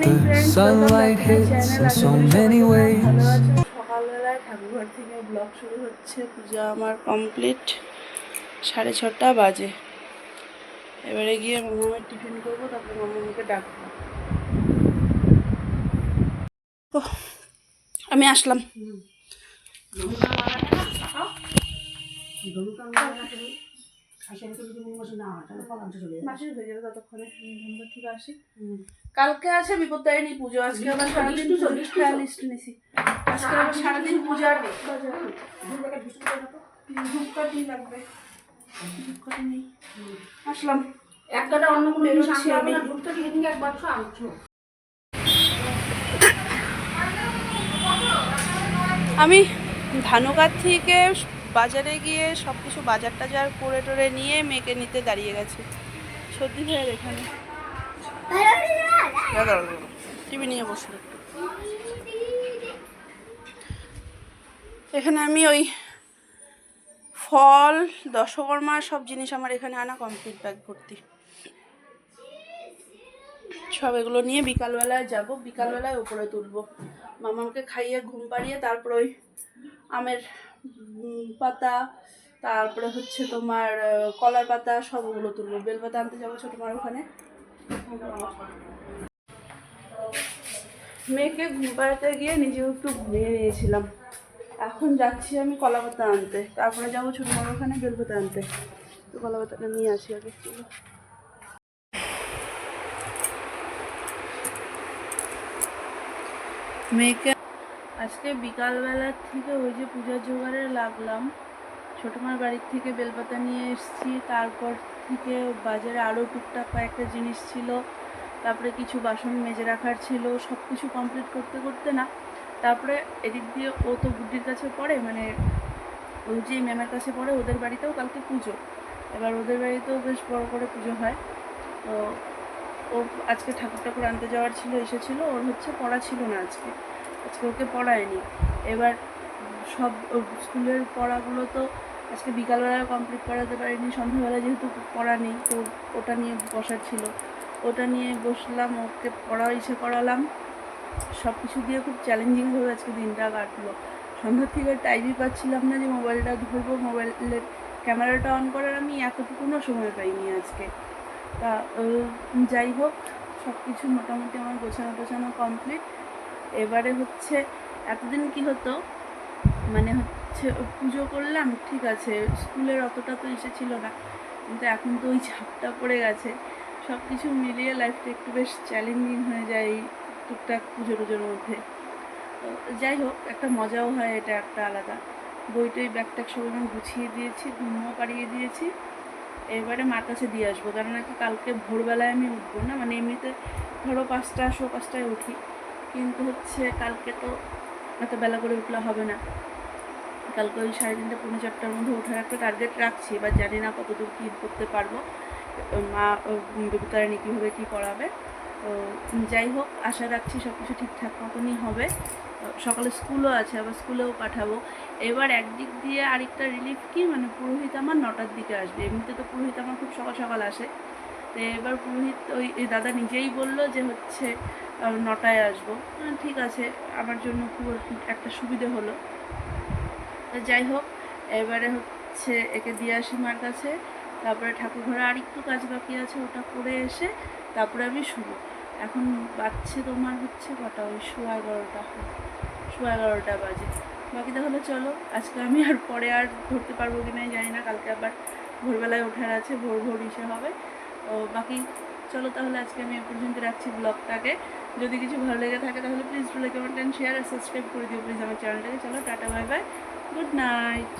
The sunlight hits in so many ways. ঠাকুরঘর থেকে blog শুরু হচ্ছে। পূজা আমার কমপ্লিট সাড়ে ছটা বাজে। এবারে গিয়ে মামামের টিফিন করব তারপরে মামাকে ডাকবো। আমি আসলাম। মাসির হয়ে যাবে ততক্ষণে ধন্যবাদ থেকে আসি কালকে আছে বিপত্তারিণী পুজো আজকে আবার সারাদিন হ্যাঁ লিস্ট নিছি। আজকে আবার সারাদিন পূজার ধূপকাঠি লাগবে। ধূপকাঠি নেই। আসলাম। একটা অন্য কোনো বেরোচ্ছি আমি। এক বাক্স আনছো আমি ধানুকার থেকে বাজারে গিয়ে সব কিছু বাজার টাজার করে টোরে নিয়ে মেয়েকে নিতে দাঁড়িয়ে গেছে। সত্যি ভাইয়ের এখানে। টিভি নিয়ে বসল এখানে আমি ওই ফল, দশকর্মা সব জিনিস আমার এখানে আনা কমপ্লিট ব্যাগ ভর্তি। সব এগুলো নিয়ে বিকালবেলায় যাব। বিকালবেলায় উপরে তুলবো। মামাকে খাইয়ে ঘুম পাড়িয়ে তারপর ওই আমের পাতা, তারপরে হচ্ছে তোমার কলার পাতা, সবগুলো তুলবো। বেলপাতা আনতে যাব ছোটো মার ওখানে। মেয়েকে ঘুম পাড়াতে গিয়ে নিজেও একটু ঘুমিয়ে নিয়েছিলাম। এখন যাচ্ছি আমি কলা পাতা আনতে। তারপরে যাব ছোটো মার ওখানে বেলপাতা আনতে। তো কলা পাতাটা নিয়ে আসি আগে চলো। মেয়েকে আজকে বিকালবেলার থেকে ওই যে পূজার জোগাড়ে লাগলাম। ছোটো মার বাড়ির থেকে বেলপাতা নিয়ে এসেছি। তারপর থেকে বাজারে আরও টুকটাক কয়েকটা জিনিস ছিল। তারপরে কিছু বাসন মেজে রাখার ছিল। সব কিছু কমপ্লিট করতে করতে না, তারপরে এদিক দিয়ে ও তো বুদ্ধির কাছে পড়ে মানে ও যে ম্যামের কাছে পড়ে, ওদের বাড়িতেও কালকে পুজো। এবার ওদের বাড়িতেও বেশ বড় করে পুজো হয়। তো ও আজকে ঠাকুর ঠাকুর আনতে যাওয়ার ছিল, এসেছিল। ওর হচ্ছে পড়া ছিল না আজকে। আজকে পড়ায়নি। এবার সব স্কুলের পড়াগুলো তো আজকে বিকালবেলা কমপ্লিট করাতে পারিনি, সন্ধ্যাবেলা যেহেতু পড়া নেই, তো ওটা নিয়ে বসার ছিল। ওটা নিয়ে বসলাম, ওকে পড়া ইসে করালাম। সব কিছু দিয়ে খুব চ্যালেঞ্জিংভাবে আজকে দিনটা কাটলো। সন্ধ্যার থেকে টাইমই পাচ্ছিলাম না যে মোবাইলটা ধরবো মোবাইলের ক্যামেরাটা অন করার আমি এতটুকুনও সময় পাইনি আজকে। তা যাই হোক সব কিছু মোটামুটি আমার গোছানো টোছানো কমপ্লিট এবারে হচ্ছে এতদিন কি হতো? মানে হচ্ছে পুজো করলাম, ঠিক আছে, স্কুলের অতটা তো ইসে ছিল না, কিন্তু এখন তো ওই ঝাপটা পড়ে গেছে। সব কিছু মিলিয়ে লাইফটা একটু বেশ চ্যালেঞ্জিং হয়ে যায় এই টুকটাক পুজো টুজোর মধ্যে। যাই হোক, একটা মজাও হয়, এটা একটা আলাদা। বইটই ব্যাগট্যাগ সব আমি গুছিয়ে দিয়েছি, ঘুমও পাড়িয়ে দিয়েছি। এবারে মার কাছে দিয়ে আসব কারণ নাকি কালকে ভোরবেলায় আমি উঠবো না মানে এমনিতে ধরো পাঁচটা শো পাঁচটায় উঠি। কিন্তু হচ্ছে কালকে তো এত বেলা করে উঠলে হবে না। কালকে ওই সাড়ে তিনটে, পৌনে চারটার মধ্যে ওঠার একটা টার্গেট রাখছি, এবার জানি না কতদূর কী করতে পারব। মা বেবিতারিণী কীভাবে কী করাবে। তো যাই হোক, আশা রাখছি সব কিছু ঠিকঠাক মতনই হবে। সকালে স্কুলও আছে, আবার স্কুলেও পাঠাবো। এবার একদিক দিয়ে আরেকটা রিলিফ কি? মানে পুরোহিত আমার নটার দিকে আসবে। এমনিতে তো পুরোহিত আমার খুব সকাল সকাল আসে। তো এবার পুরোহিত ওই দাদা নিজেই বলল যে হচ্ছে নটায় আসব। ঠিক আছে, আমার জন্য খুব একটা সুবিধে হলো। যাই হোক, এবারে হচ্ছে একে দিয়ে আসি মার কাছে। তারপরে ঠাকুর ঘরে আর একটু কাজ বাকি আছে, ওটা করে এসে তারপরে আমি শুরু এখন বাজছে তোমার হচ্ছে কটা ওই সোয়া এগারোটা। সোয়া এগারোটা বাজে। বাকি তাহলে চলো, আজকে আমি আর পরে আর ধরতে পারব কি না, জানি না। কালকে আবার ভোরবেলায় ওঠার আছে, ভোর ভোর ইসে হবে। তো বাকি চলো তাহলে আজকে আমি এ পর্যন্ত রাখছি ব্লগটাকে। যদি কিছু ভালো লেগে থাকে তাহলে please like comment and share R subscribe করে দিও প্লিজ আমার চ্যানেলটাকে। চলো, tata bye bye good night